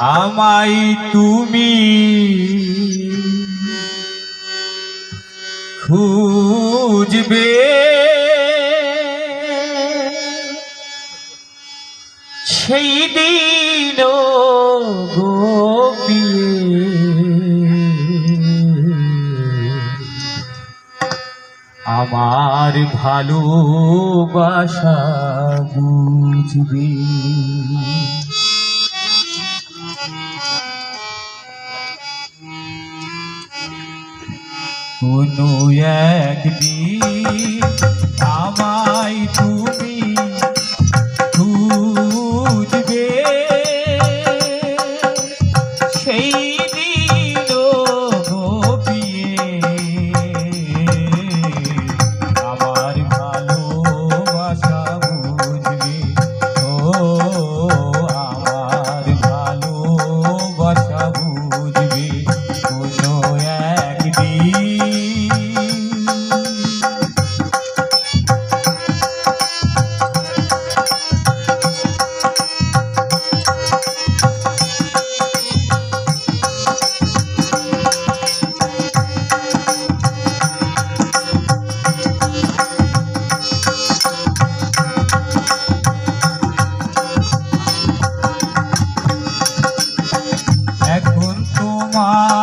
আমায় তুমি খুঁজবে। সেই দিন আমার ভালোবাসা বুঝবি? কোনো একদিন আমায় তুমি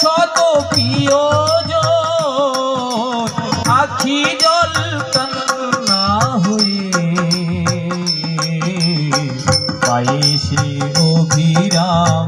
শত প্রিয়জন আখি জল কান্না হয়ে। সে অভিরাম